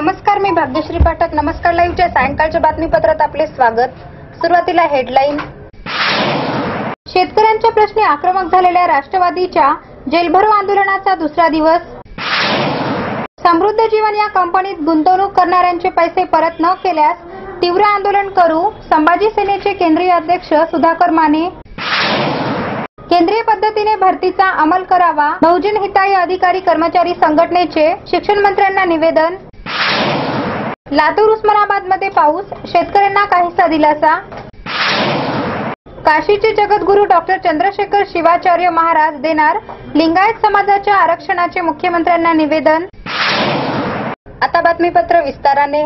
नमस्कार मी भाग्यश्री पाठक. नमस्कार लाईव्हच्या सायंकाळच्या बातमीपत्रात आपले स्वागत. सुरुवातीला हेडलाईन. शेतकऱ्यांच्या प्रश्नी आक्रमक झालेल्या राष्ट्रवादीच्या जेलभरो आंदोलनाचा दुसरा दिवस. समृद्ध जीवन या कंपनीत गुंतवणूक करणाऱ्यांचे पैसे परत न केल्यास तीव्र आंदोलन करू संभाजी सेनेचे केंद्रीय अध्यक्ष सुधाकर माने. केंद्रीय पद्धतीने भरतीचा अंमल करावा बहुजन हिताय अधिकारी कर्मचारी संघटनेचे शिक्षण मंत्र्यांना निवेदन. लातूर उस्मानाबादमध्ये पाऊस. शेतकऱ्यांना काहीसा दिलासा? काशीचे जगद्गुरू डॉक्टर चंद्रशेखर शिवाचार्य महाराज देणार लिंगायत समाजाच्या आरक्षणाचे मुख्यमंत्र्यांना निवेदन. आता बातमीपत्र विस्ताराने.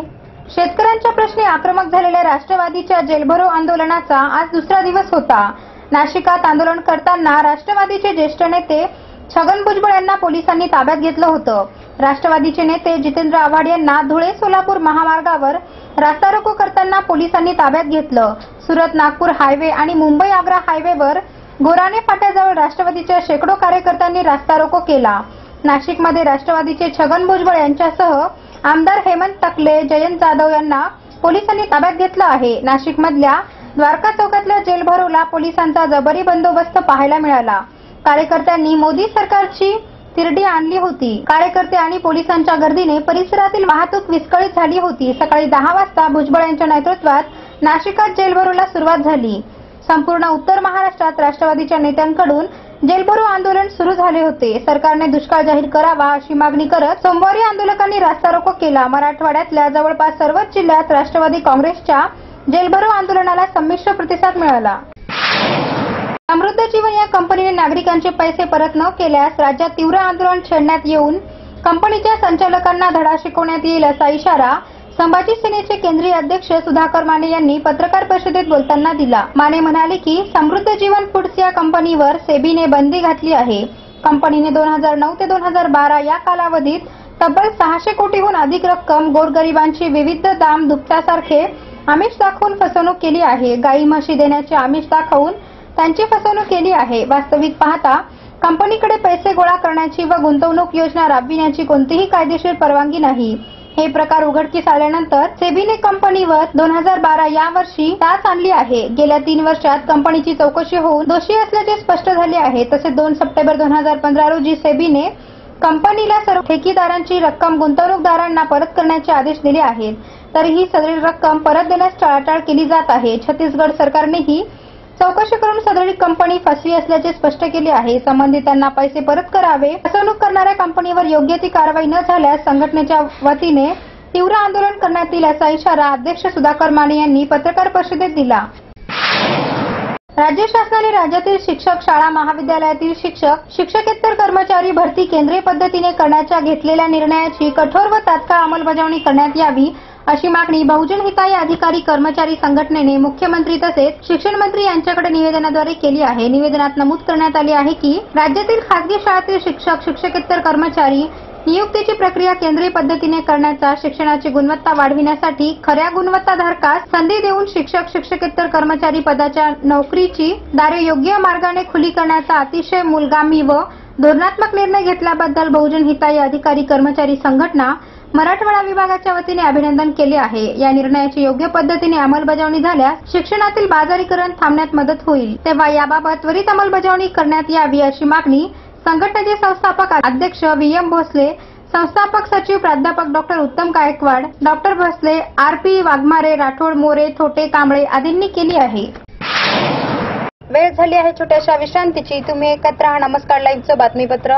शेतकऱ्यांच्या प्रश्नी आक्रमक झालेल्या राष्ट्रवादीच्या जेलभरो आंदोलनाचा आज दुसरा दिवस होता. नाशिकात आंदोलन करताना राष्ट्रवादीचे ज्येष्ठ नेते छगन भुजबळ यांना पोलिसांनी ताब्यात घेतलं होतं. राष्ट्रवादीचे नेते जितेंद्र आव्हाड यांना धुळे सोलापूर महामार्गावर रास्ता रोको करताना पोलिसांनी ताब्यात घेतलं. सुरत नागपूर हायवे आणि मुंबई आग्रा हायवेवर गोराणे फाट्याजवळ राष्ट्रवादीच्या शेकडो कार्यकर्त्यांनी रास्ता रोको केला. नाशिकमध्ये राष्ट्रवादीचे छगन भुजबळ यांच्यासह आमदार हेमंत तकले जयंत जाधव यांना पोलिसांनी ताब्यात घेतलं आहे. नाशिकमधल्या द्वारका चौकातल्या जेलभरोला पोलिसांचा जबरी बंदोबस्त पाहायला मिळाला. कार्यकर्त्यांनी मोदी सरकारची तिरडी आणली होती. कार्यकर्ते आणि पोलिसांच्या गर्दीने परिसरातील वाहतूक विस्कळीत झाली होती. सकाळी दहा वाजता भुजबळ यांच्या नेतृत्वात नाशिकात जेलभरूला सुरुवात झाली. संपूर्ण उत्तर महाराष्ट्रात राष्ट्रवादीच्या नेत्यांकडून जेलभरो आंदोलन सुरू झाले होते. सरकारने दुष्काळ जाहीर करावा अशी मागणी करत सोमवारी आंदोलकांनी रास्ता रोको केला. मराठवाड्यातल्या जवळपास सर्वच जिल्ह्यात राष्ट्रवादी काँग्रेसच्या जेलभरो आंदोलनाला संमिश्र प्रतिसाद मिळाला. समृद्ध जीवन या कंपनीने नागरिकांचे पैसे परत न केल्यास राज्यात तीव्र आंदोलन छेडण्यात येऊन कंपनीच्या संचालकांना धडा शिकवण्यात येईल असा इशारा संभाजी सेनेचे केंद्रीय अध्यक्ष सुधाकर माने यांनी पत्रकार परिषदेत बोलताना दिला. माने म्हणाले की समृद्ध जीवन फूड्स या कंपनीवर सेबीने बंदी घातली आहे. कंपनीने दोन हजार नऊ ते दोन हजार बारा या कालावधीत तब्बल सहाशे कोटीहून अधिक रक्कम गोरगरिबांची विविध दाम दुपट्यासारखे आमिष दाखवून फसवणूक केली आहे. गाई म्हशी देण्याचे आमिष दाखवून त्यांची फसवणूक केली आहे. वास्तविक पाहता कंपनीकडे पैसे गोळा करण्याची व गुंतवणूक योजना राबविण्याची कोणतीही कायदेशीर परवानगी नाही. हे प्रकार उघडकीस आल्यानंतर सेबीने कंपनीवर दोन हजार बारा या वर्षी तास आणली आहे. गेल्या तीन वर्षात कंपनीची चौकशी होऊन दोषी असल्याचे स्पष्ट झाले आहे. तसेच दोन सप्टेंबर दोन हजार पंधरा रोजी सेबीने कंपनीला सर्व ठेकीदारांची रक्कम गुंतवणूकदारांना परत करण्याचे आदेश दिले आहेत. तरीही सगळी रक्कम परत देण्यास टाळाटाळ केली जात आहे. छत्तीसगड सरकारनेही चौकशी करून सदरी कंपनी फसवी असल्याचे स्पष्ट केले आहे. संबंधितांना पैसे परत करावे. फसवणूक करणाऱ्या कंपनीवर योग्य ती कारवाई न झाल्यास संघटनेच्या वतीने तीव्र आंदोलन करण्यात येईल असा इशारा अध्यक्ष सुधाकर माने यांनी पत्रकार परिषदेत दिला. राज्य शासनाने राज्यातील शिक्षक शाळा महाविद्यालयातील शिक्षक शिक्षकेतर कर्मचारी भरती केंद्रीय पद्धतीने करण्याच्या घेतलेल्या निर्णयाची कठोर व तात्काळ अंमलबजावणी करण्यात यावी अशी मागणी बहुजन हिताय अधिकारी कर्मचारी संघटनेने मुख्यमंत्री तसेच शिक्षण मंत्री यांच्याकडे निवेदनाद्वारे केली आहे. निवेदनात नमूद करण्यात आले आहे की राज्यातील खासगी शाळेतील शिक्षक शिक्षकेतर कर्मचारी नियुक्तीची प्रक्रिया केंद्रीय पद्धतीने करण्याचा शिक्षणाची गुणवत्ता वाढविण्यासाठी खऱ्या गुणवत्ताधारकास संधी देऊन शिक्षक शिक्षकेतर कर्मचारी पदाच्या नोकरीची दारे योग्य मार्गाने खुली करण्याचा अतिशय मूलगामी व धोरणात्मक निर्णय घेतल्याबद्दल बहुजन हिताय अधिकारी कर्मचारी संघटना मराठवाडा विभागाच्या वतीने अभिनंदन केले आहे. या निर्णयाची योग्य पद्धतीने अंमलबजावणी झाल्यास शिक्षणातील बाजारीकरण थांबण्यात मदत होईल. तेव्हा याबाबत त्वरित अंमलबजावणी करण्यात यावी अशी मागणी संघटनेचे संस्थापक अध्यक्ष व्ही. एम. भोसले संस्थापक सचिव प्राध्यापक doctor Uttam Gaikwad doctor Bhosale R. P. Waghmare Rathod More Thote Kamble आदींनी केली आहे. वेळ झाली आहे छोट्याशा विश्रांतीची. तुम्ही एकत्र हा नमस्कार. लाईव्हचं बातमीपत्र.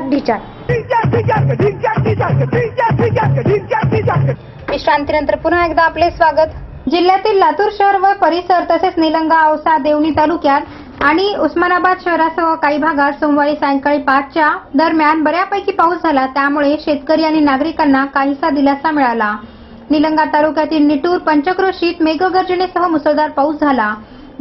विश्रांतीनंतर पुन्हा एकदा आपले स्वागत. जिल्ह्यातील लातूर शहर व परिसर तसेच निलंगा औसा देवणी तालुक्यात आणि उस्मानाबाद शहरासह काही भागात सोमवारी सायंकाळी पाचच्या दरम्यान बऱ्यापैकी पाऊस झाला. त्यामुळे शेतकरी आणि नागरिकांना काहीसा दिलासा मिळाला. निलंगा तालुक्यातील निटूर पंचक्रोशीत मेघगर्जनेसह मुसळधार पाऊस झाला.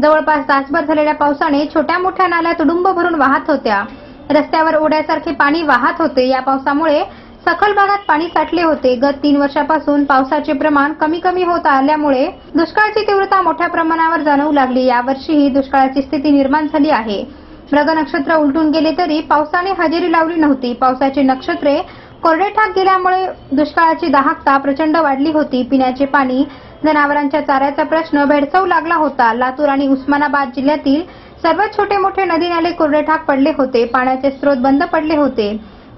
जवळपास तासभर झालेल्या पावसाने छोट्या मोठ्या नाल्या तुडुंब भरून वाहत होत्या. रस्त्यावर ओढ्यासारखे पाणी वाहत होते. या पावसामुळे सखल भागात पाणी साठले होते. गत तीन वर्षापासून पावसाचे प्रमाण कमी कमी होत आल्यामुळे दुष्काळाची तीव्रता मोठ्या प्रमाणावर जाणवू लागली. यावर्षीही दुष्काळाची स्थिती निर्माण झाली आहे. मृग नक्षत्र उलटून गेले तरी पावसाने हजेरी लावली नव्हती. पावसाची नक्षत्रे कोरडेठाक गेल्यामुळे दुष्काळाची दाहकता प्रचंड वाढली होती. पिण्याचे पाणी जनावरांच्या चाऱ्याचा प्रश्न भेडसावू लागला होता. लातूर आणि उस्मानाबाद जिल्ह्यातील सर्वात छोटे मोठे नदी नाले कोरडेठाक पडले होते. पाण्याचे स्रोत बंद पडले होते.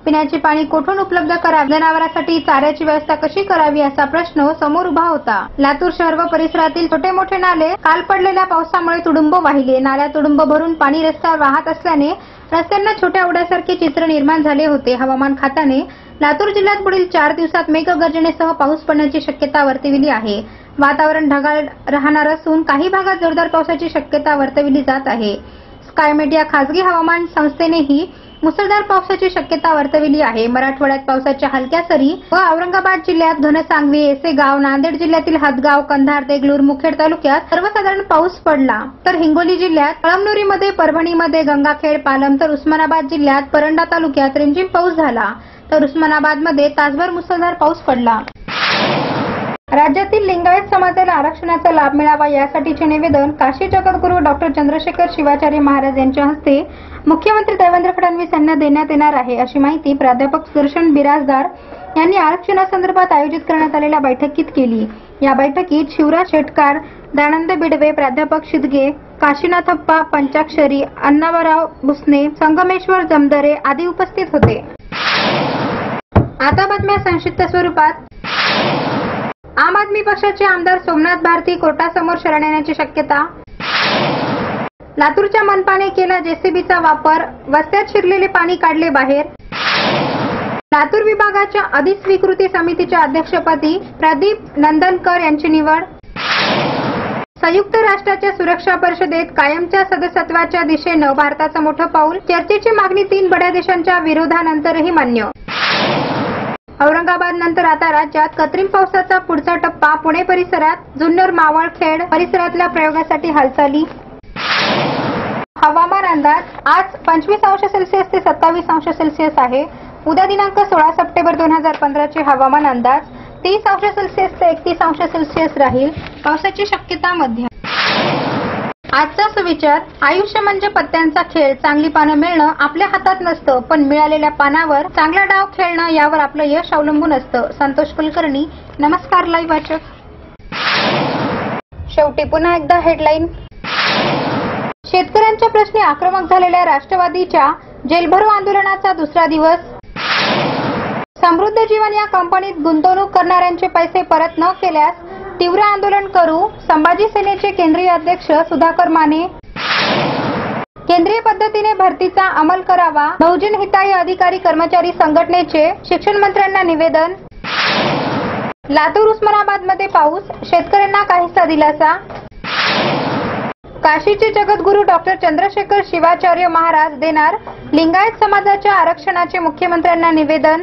पिण्याचे पाणी कोठून उपलब्ध करावे? जनावरांसाठी चाऱ्याची व्यवस्था कशी करावी असा प्रश्न समोर उभा होता. लातूर शहर व परिसरातील छोटे मोठे नाले काल पडलेल्या पावसामुळे तुडुंब वाहिले. नाल्या तुडुंब भरून पाणी रस्त्यावर वाहत असल्याने रस्त्यांना छोट्या उड्यासारखे चित्र निर्माण झाले होते. हवामान खात्याने लातूर जिल्ह्यात पुढील चार दिवसात मेघगर्जनेसह पाऊस पडण्याची शक्यता वर्तविली आहे. वातावरण ढगाळ राहणार असून काही भागात जोरदार पावसाची शक्यता वर्तविली जात आहे. स्कायमेट या खासगी हवामान संस्थेनेही मुसळधार पावसाची शक्यता वर्तविली आहे. मराठवाड्यात पावसाच्या हलक्या सरी व औरंगाबाद जिल्ह्यात घनसांगवी एसेगाव नांदेड जिल्ह्यातील हदगाव कंधार देगलूर मुखेड तालुक्यात सर्वसाधारण पाऊस पडला. तर हिंगोली जिल्ह्यात कळमनुरीमध्ये परभणीमध्ये गंगाखेड पालम तर उस्मानाबाद जिल्ह्यात परंडा तालुक्यात रिमझिम पाऊस झाला. तर उस्मानाबादमध्ये तासभर मुसळधार पाऊस पडला. राज्यातील लिंगायत समाजाला आरक्षणाचा लाभ मिळावा यासाठीचे निवेदन काशी जगद्गुरू डॉक्टर चंद्रशेखर शिवाचार्य महाराज यांच्या हस्ते मुख्यमंत्री देवेंद्र फडणवीस यांना देण्यात येणार आहे अशी माहिती प्राध्यापक सुदर्शन बिराजदार यांनी आरक्षणासंदर्भात आयोजित करण्यात आलेल्या बैठकीत केली. या बैठकीत शिवराज शेटकार दयानंद बिडवे प्राध्यापक शिदगे काशीनाथप्पा पंचाक्षरी अण्णावराव भुसने संगमेश्वर जमदरे आदी उपस्थित होते. आता बातम्या संक्षिप्त स्वरूपात. आम आदमी पक्षाचे आमदार सोमनाथ भारती कोर्टासमोर शरण येण्याची शक्यता? लातूरच्या मनपाने केला जेसीबीचा वापर वस्त्यात शिरलेले पाणी काढले बाहेर. लातूर विभागाच्या अधिस्वीकृती समितीच्या अध्यक्षपदी प्रदीप नंदनकर यांची निवड. संयुक्त राष्ट्राच्या सुरक्षा परिषदेत कायमच्या सदस्यत्वाच्या दिशेनं भारताचं मोठं पाऊल. चर्चेची मागणी तीन बड्या देशांच्या विरोधानंतरही मान्य. औरंगाबाद नंतर आता राज्यात कृत्रिम पावसाचा पुढचा टप्पा पुणे परिसरात जुन्नर मावळखेड परिसरातल्या प्रयोगासाठी हालचाली. हवामान अंदाज आज पंचवीस अंश सेल्सिअस ते सत्तावीस अंश सेल्सिअस आहे. उद्या दिनांक सोळा सप्टेंबर दोन हजार पंधराचे हवामान अंदाज तीस अंश सेल्सिअस ते एकतीस अंश सेल्सिअस राहील. पावसाची शक्यता मध्यम आजचा सुविचार आयुष्य म्हणजे पत्त्यांचा खेळ चांगली पानं मिळणं आपल्या हातात नसतं पण मिळालेल्या पानावर चांगला डाव खेळणं यावर आपलं यश अवलंबून असतं. संतोष कुलकर्णी नमस्कार लाईव्ह वाचक. शेवटी पुन्हा एकदा हेडलाईन शेतकऱ्यांच्या प्रश्नी आक्रमक झालेल्या राष्ट्रवादीच्या जेलभरो आंदोलनाचा दुसरा दिवस. समृद्ध जीवन या कंपनीत गुंतवणूक करणाऱ्यांचे पैसे परत न केल्यास तीव्र आंदोलन करू संभाजी सेनेचे केंद्रीय अध्यक्ष सुधाकर माने. केंद्रीय पद्धतीने भरतीचा अंमल करावा. बहुजन हिताय अधिकारी कर्मचारी संघटनेचे शिक्षण मंत्र्यांना निवेदन. लातूर उस्मानाबादमध्ये पाऊस. शेतकऱ्यांना काहीसा दिलासा. काशीचे जगद्गुरू डॉक्टर चंद्रशेखर शिवाचार्य महाराज देणार. लिंगायत समाजाच्या आरक्षणाचे मुख्यमंत्र्यांना निवेदन.